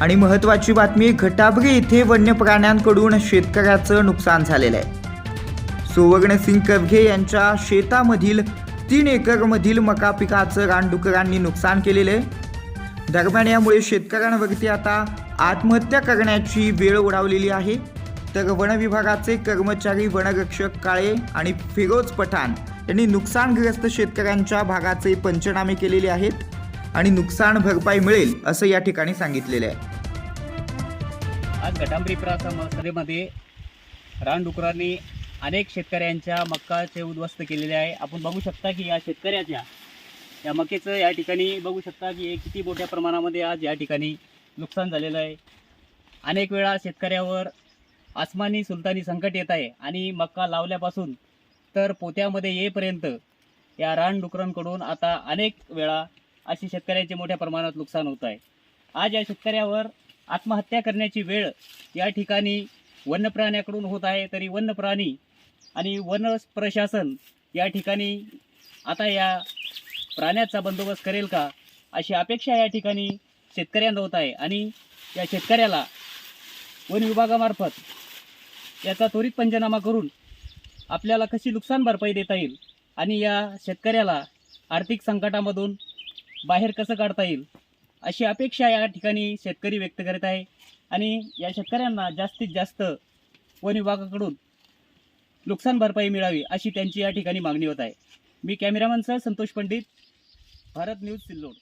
आणि महत्त्वाची बातमी घटाबरी येथे वन्य प्राण्यांकडून शेतकऱ्याचं नुकसान झालेलं आहे. सुवर्णसिंग कवघे यांच्या शेतामधील तीन एकरमधील मका पिकाचं रानडुकरांनी नुकसान केलेलं आहे. दरम्यान यामुळे शेतकऱ्यांवरती आता आत्महत्या करण्याची वेळ उडावलेली आहे. तर वनविभागाचे कर्मचारी वनरक्षक काळे आणि फिरोज पठाण यांनी नुकसानग्रस्त शेतकऱ्यांच्या भागाचे पंचनामे केलेले आहेत. आणि नुकसान भरपाई मिळेल असं या ठिकाणी सांगितलेलं आहे. आज घटांबरी सभेमध्ये रानडुकरांनी अनेक शेतकऱ्यांच्या मक्काचे उद्ध्वस्त केलेले आहे. आपण बघू शकता की या शेतकऱ्याच्या या मक्याचं या ठिकाणी बघू शकता की हे किती मोठ्या प्रमाणामध्ये आज या ठिकाणी नुकसान झालेलं आहे. अनेक वेळा शेतकऱ्यावर आसमानी सुलतानी संकट येत आहे आणि मक्का लावल्यापासून तर पोत्यामध्ये येईपर्यंत या रानडुकरांकडून आता अनेक वेळा अशी शेतकऱ्यांचे मोठ्या प्रमाणात नुकसान होत आहे. आज या शेतकऱ्यावर आत्महत्या करण्याची वेळ या ठिकाणी वन्य प्राण्याकडून होत आहे तरी वन्य प्राणी आणि वन प्रशासन या ठिकाणी आता या प्राण्याचा बंदोबस्त करेल का अशी अपेक्षा या ठिकाणी शेतकऱ्यांना होत आहे. आणि या शेतकऱ्याला वन विभागामार्फत याचा त्वरित पंचनामा करून आपल्याला कशी नुकसान भरपाई देता येईल आणि या शेतकऱ्याला आर्थिक संकटामधून बाहेर कसं काढता येईल अशी अपेक्षा या ठिकाणी शेतकरी व्यक्त करीत आहे. आणि या शेतकऱ्यांना जास्तीत जास्त वन विभागाकडून नुकसान भरपाई मिळावी अशी त्यांची या ठिकाणी मागणी होत आहे. मी कॅमेरामनसह संतोष पंडित भारत न्यूज सिल्लोड.